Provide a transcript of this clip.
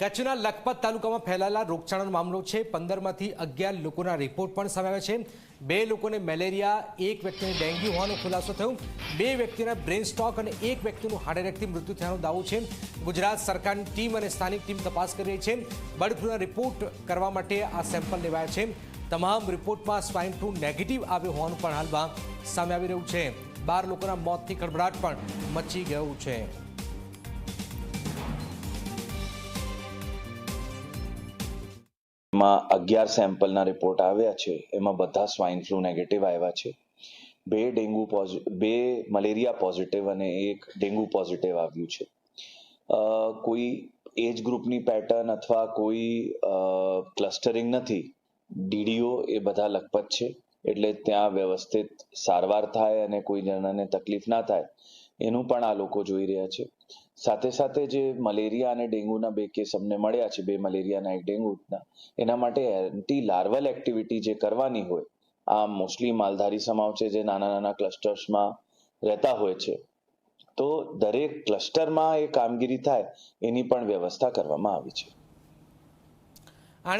કચ્છના લખપત તાલુકામાં ફેલાયેલા રોગચાળાનો મામલો છે. પંદરમાંથી અગિયાર લોકોના રિપોર્ટ પણ સામે આવ્યા છે. બે લોકોને મેલેરિયા, એક વ્યક્તિને ડેન્ગ્યુ હોવાનો ખુલાસો થયો. બે વ્યક્તિના બ્રેન સ્ટોક અને એક વ્યક્તિનું હાર્ટ એટેકથી મૃત્યુ થયાનો દાવો છે. ગુજરાત સરકારની ટીમ અને સ્થાનિક ટીમ તપાસ કરી રહી છે. બર્ડ ફ્લૂના રિપોર્ટ કરવા માટે આ સેમ્પલ લેવાયા છે. તમામ રિપોર્ટમાં સ્વાઇન ફ્લૂ નેગેટિવ આવ્યો હોવાનું પણ હાલમાં સામે આવી રહ્યું છે. બાર લોકોના મોતથી ખળભળાટ પણ મચી ગયું છે. માં અગિયાર સેમ્પલના રિપોર્ટ આવ્યા છે. એમાં બધા સ્વાઇન ફ્લૂ નેગેટિવ આવ્યા છે. બે ડેન્ગુ બે મલેરિયા પોઝિટિવ અને એક ડેન્ગુ પોઝિટિવ આવ્યું છે. કોઈ એજ ગ્રુપની પેટર્ન અથવા કોઈ ક્લસ્ટરિંગ નથી. ડીડીઓ એ બધા લખપત છે. એટલે ત્યાં વ્યવસ્થિત સારવાર થાય અને કોઈ જણાને તકલીફ ના થાય. એનું પણ આ લોકો જોઈ રહ્યા છે. સાથે સાથે જે મલેરિયા અને ડેન્ગ્યુના બે કેસ અમને મળ્યા છે, બે મલેરિયાના એક ડેન્ગ્યુના એના માટે એન્ટી લાર્વલ એક્ટિવિટી જે કરવાની હોય, આ મોસ્ટલી માલધારી સમાવ છે જે નાના નાના ક્લસ્ટર્સમાં રહેતા હોય છે. તો દરેક ક્લસ્ટરમાં એ કામગીરી થાય, એની પણ વ્યવસ્થા કરવામાં આવી છે.